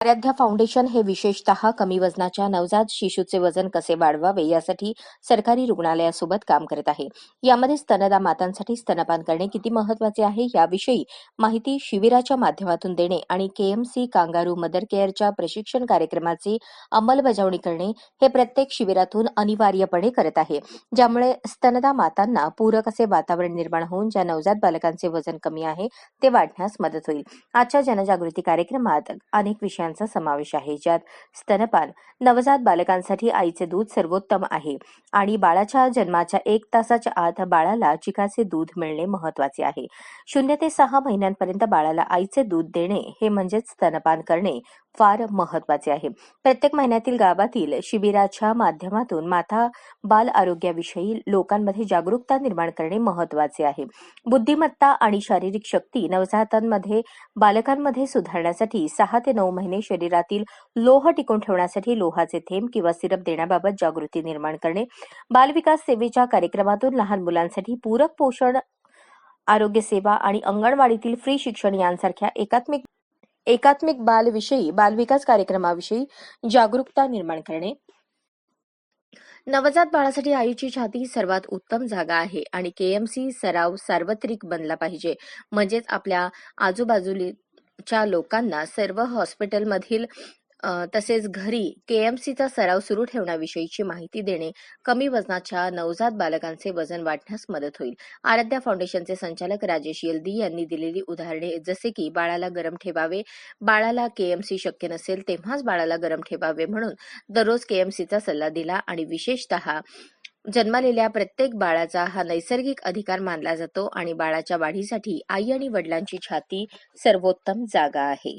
Aaradhya foundation हे विशेषतः कमी वजनाच्या नवजात शिशूचे वजन कसे वाढवावे यासाठी सरकारी रुग्णालयासोबत काम करत आहे. यामध्ये स्तनदा मातांसाठी स्तनपान करणे किती महत्त्वाचे आहे याविषयी माहिती शिबिराच्या माध्यमातून देणे आणि केएमसी कांगारू मदर केअरच्या प्रशिक्षण कार्यक्रमाची अंमलबजावणी करणे हे प्रत्येक शिबिरातून अनिवार्यपणे करत आहे. ज्यामुळे स्तनदा मातांना पूरक असे वातावरण निर्माण होऊन ज्या नवजात बालकांचे वजन कमी आहे ते वाढण्यास मदत होईल. आजच्या जनजागृती कार्यक्रमात अनेक विषयांचा समावेश आहे ज्यात स्तनपान नवजात बालकांसाठी आईचे दूध सर्वोत्तम आहे आणि बाळाच्या जन्माच्या एक तासाच्या आत बाळाला चिकाचे दूध मिळणे महत्त्वाचे आहे. शून्य ते सहा महिन्यांपर्यंत बाळाला आईचे दूध देणे हे म्हणजेच स्तनपान करणे फार महत्त्वाचे आहे. प्रत्येक महिन्यातील गावातील शिबिराच्या माध्यमातून माता बाल आरोग्याविषयी लोकांमध्ये जागरूकता निर्माण करणे महत्त्वाचे आहे. बुद्धिमत्ता आणि शारीरिक शक्ती नवजातांमध्ये बालकांमध्ये सुधारण्यासाठी सहा ते नऊ महिने शरीरातील लोह टिकून ठेवण्यासाठी लोहाचे थेंब किंवा सिरप देण्याबाबत जागृती निर्माण करणे बालविकास सेवेच्या कार्यक्रमातून लहान मुलांसाठी पूरक पोषण आरोग्य सेवा आणि अंगणवाडीतील फ्री शिक्षण यांसारख्या एकात्मिक एकात्मिक बालविषयी बालविकास कार्यक्रमाविषयी जागरूकता निर्माण करणे. नवजात बाळासाठी आईची छाती सर्वात उत्तम जागा आहे आणि केएमसी सराव सार्वत्रिक बनला पाहिजे. म्हणजेच आपल्या आजूबाजूच्या लोकांना सर्व हॉस्पिटलमधील तसेच घरी केएमसीचा सराव सुरू ठेवण्याविषयीची माहिती देणे कमी वजनाच्या नवजात बालकांचे वजन वाढण्यास मदत होईल. आराध्या फाउंडेशनचे संचालक राजेश यल्दी यांनी दिलेली उदाहरणे जसे की बाळाला गरम ठेवावे बाळाला केएमसी शक्य नसेल तेव्हाच बाळाला गरम ठेवावे म्हणून दररोज केएमसीचा सल्ला दिला आणि विशेषतः जन्मलेल्या प्रत्येक बाळाचा हा नैसर्गिक अधिकार मानला जातो आणि बाळाच्या वाढीसाठी आई आणि वडिलांची छाती सर्वोत्तम जागा आहे.